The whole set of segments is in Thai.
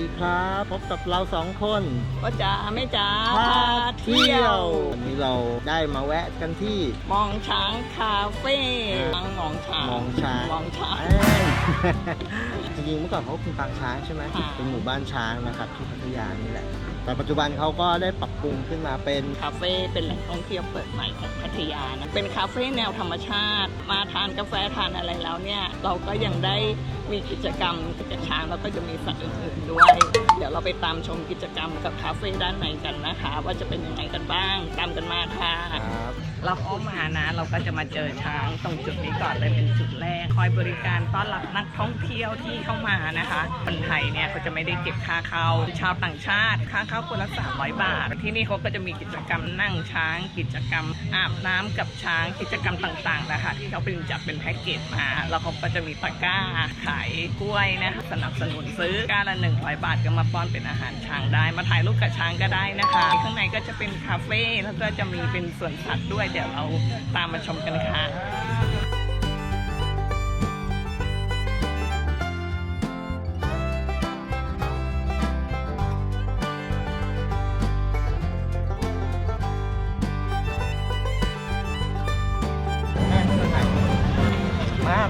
ดีค่ะสวัสดีครับพบกับเราสองคนพ่อจ๋าแม่จ๋าพาเที่ยววันนี้เราได้มาแวะกันที่มองช้างคาเฟ่มองมองช้างมองช้างมองช้างเอ้ยจ ริงๆเมื่อก่อนเขาเป็นปางช้างใช่ไหมค่ะเป็นหมู่บ้านช้างนะครับที่พัทยานี่แหละ แต่ปัจจุบันเขาก็ได้ปรับปรุงขึ้นมาเป็นคาเฟ่เป็นแหล่งท่องเที่ยวเปิดใหม่ของพัทยานะเป็นคาเฟ่แนวธรรมชาติ มาทานกาแฟทานอะไรแล้วเนี่ยเราก็ยังได้มีกิจกรรมกับช้างแล้วก็จะมีสัตว์อื่นๆด้วย เดี๋ยวเราไปตามชมกิจกรรมกับคาเฟ่ด้านในกันนะคะ ว่าจะเป็นยังไงกันบ้างตามกันมาค่ะ ครับ เราเข้ามานะเราก็จะมาเจอช้างตรงจุดนี้ ก่อนเลยเป็นจุดแรก คอยบริการต้อนรับนักท่องเที่ยวที่เข้ามานะคะ คนไทยเนี่ยเขาจะไม่ได้เก็บค่าเข้า ชาวต่างชาติ ค่าเข้าคนละ300 บาท ที่นี่เขาก็จะมีกิจกรรมนั่งช้าง กิจกรรมอาบน้ำกับช้าง กิจกรรมต่างๆนะคะ ที่เขาเป็นจัดเป็นแพ็กเกจมา แล้วเขาก็จะมีตะกร้าขายกล้วยนะคะสนับสนุนซื้อก้าละ100 บาทก็มาป้อนเป็นอาหารช้างได้ มาถ่ายรูปกับช้างก็ได้นะคะ ข้างในก็จะเป็นคาเฟ่แล้วก็จะมีเป็นสวนสัตว์ด้วยเดี๋ยวเราตามมาชมกันค่ะ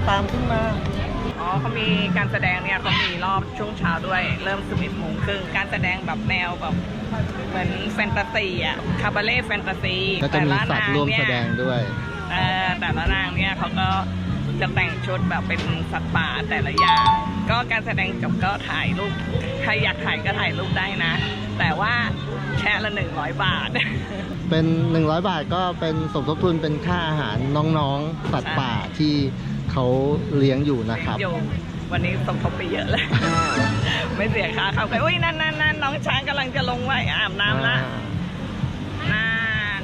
ตามขึ้นมา อ๋อเขามีการแสดงเนี่ยเขามีรอบช่วงเช้าด้วย เริ่ม11โมงครึ่งการแสดงแบบแนวแบบเหมือนแฟนตาซีอะคาบาเล่แฟนตาซีก็จะมีสัตว์ร่วมแสดงด้วยเอ่อแต่ละนางเนี่ยเขาก็จะแต่งชุดแบบเป็นสัตว์ป่าแต่ละอย่างก็การแสดงจบก็ถ่ายรูปใครอยากถ่ายก็ถ่ายรูปได้นะ แต่ว่าแชร์ละ100บาท เป็น100บาทก็เป็นสมทบทุนเป็นค่าอาหารน้องๆสัตว์ป่าที่ เขาเลี้ยงอยู่นะครับอยู่วันนี้สมทบไปเยอะเลย ไม่เสียค่าเข้าไปอุ้ยนั่นนั่นนั่นน้องช้างกำลังจะลงว่ายอาบน้ำละนั่น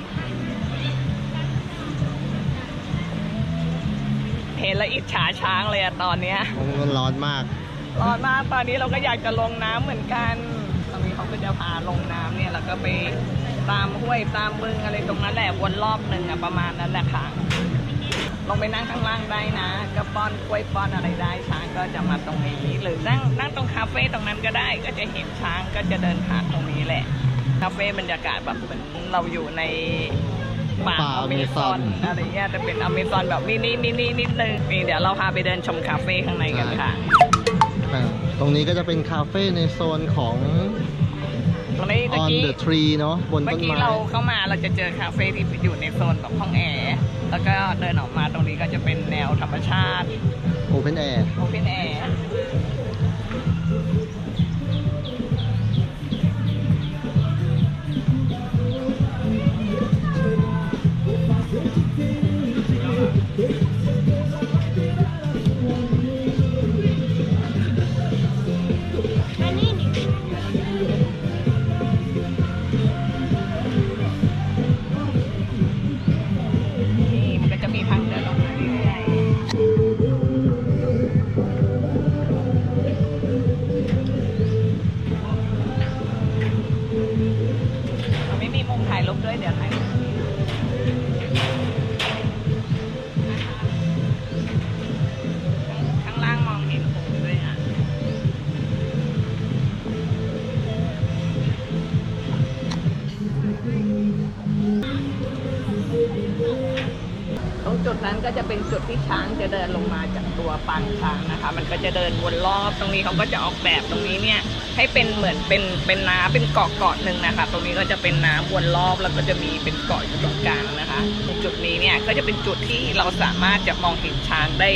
เห็นแล้วอิจฉาช้างเลยอะตอนเนี้ยมันร้อนมาก ร้อนมากตอนนี้เราก็อยากจะลงน้ำเหมือนกัน ตอนนี้เขาก็จะพาลงน้ำเนี่ยแล้วก็ไปตามห้วยตามบึงอะไรตรงนั้นแหละวนรอบหนึ่งอะประมาณนั้นแหละค่ะ ลงไปนั่งข้างล่างได้นะ ก็ป้อนกล้วยป้อนอะไรได้ ช้างก็จะมาตรงนี้ หรือนั่งนั่งตรงคาเฟ่ตรงนั้นก็ได้ ก็จะเห็นช้างก็จะเดินผ่านตรงนี้แหละ คาเฟ่บรรยากาศแบบเหมือนเราอยู่ในป่าป่าอเมซอน Amazon อะไรเงี้ยแต่เป็นอเมซอนแบบมินิมินินิดนึงนี่เดี๋ยวเราพาไปเดินชมคาเฟ่ข้างในกันค่ะอ่าตรงนี้ก็จะเป็นคาเฟ่ในโซนของตรงนี้เมื่อ on กี้ the tree เนาะบนเมื่ต้อนกี้ไม้เราเข้ามาเราจะเจอคาเฟ่ที่อยู่ในโซนแบบห้องแอร์ แล้วก็เดินออกมาตรงนี้ก็จะเป็นแนวธรรมชาติ open air โอเพนแอร์นี่ มีมุมถ่ เป็นจุดที่ช้างจะเดินลงมาจากตัวปางช้างนะคะ มันก็จะเดินวนรอบตรงนี้เขาก็จะออกแบบตรงนี้เนี่ยให้เป็นเหมือนเป็นเป็นน้ำเป็นเกาะเกาะหนึ่งนะคะ ตรงนี้ก็จะเป็นน้ำวนรอบแล้วก็จะมีเป็นเกาะอยู่ตรงกลางนะคะตรงจุดนี้เนี่ยก็จะเป็นจุดที่เราสามารถจะมองเห็นช้างได้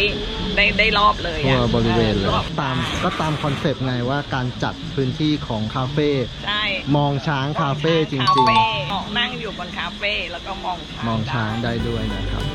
ได้ได้รอบเลยทั่วอะบริเวณเลยรอบตามก็ตามคอนเซปต์ไงว่าการจัดพื้นที่ของคาเฟ่ใช่มองช้างคาเฟ่จคาริงเฟ่มองนั่งอยู่บนคาเฟ่แล้วก็มองช้างๆมองช้างได้ด้วยนะครับ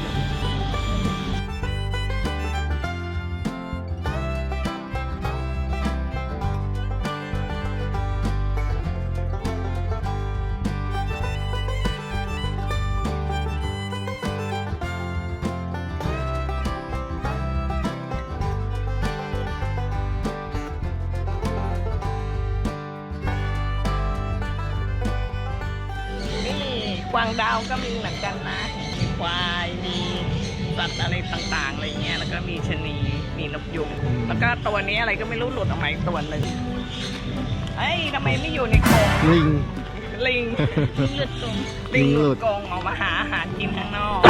วางดาวก็มีเหมือนกันนะ มีควาย มีสัสัตว์อะไรต่างๆอะไรเงี้ย แล้วก็มีชะนี มีนกยุง แล้วก็ตัวนี้อะไรก็ไม่รู้หลุดออกมาอีกตัวหนึ่งเอ้ยทำไมไม่อยู่ในกรงลิง ลิงหลุดตรงลิงลิงหหลุลุดดกรงออกมาหาอาหารกินข้างนอก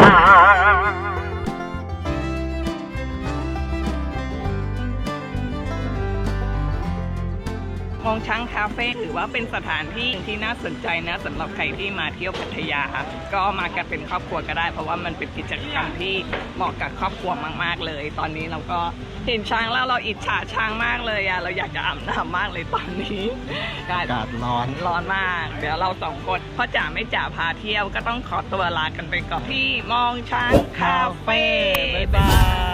มองช้างคาเฟ่ถือว่าเป็นสถานที่ที่น่าสนใจนะสำหรับใครที่มาเที่ยวพัทยาค่ะก็มากันเป็นครอบครัวก็ได้ เพราะว่ามันเป็นกิจกรรมที่เหมาะกับครอบครัวมาก ๆ เลย ตอนนี้เราก็เห็นช้างแล้วเราอิจฉาช้างมากเลยอะเราอยากจะอาบน้ำมากเลยตอนนี้อากาศร้อนร้อนมาก เดี๋ยวเราสองคนพ่อจ๋าไม่จ๋าพาเที่ยวก็ต้องขอตัวลากันไปก่อนที่มองช้างคาเฟ่บ๊ายบาย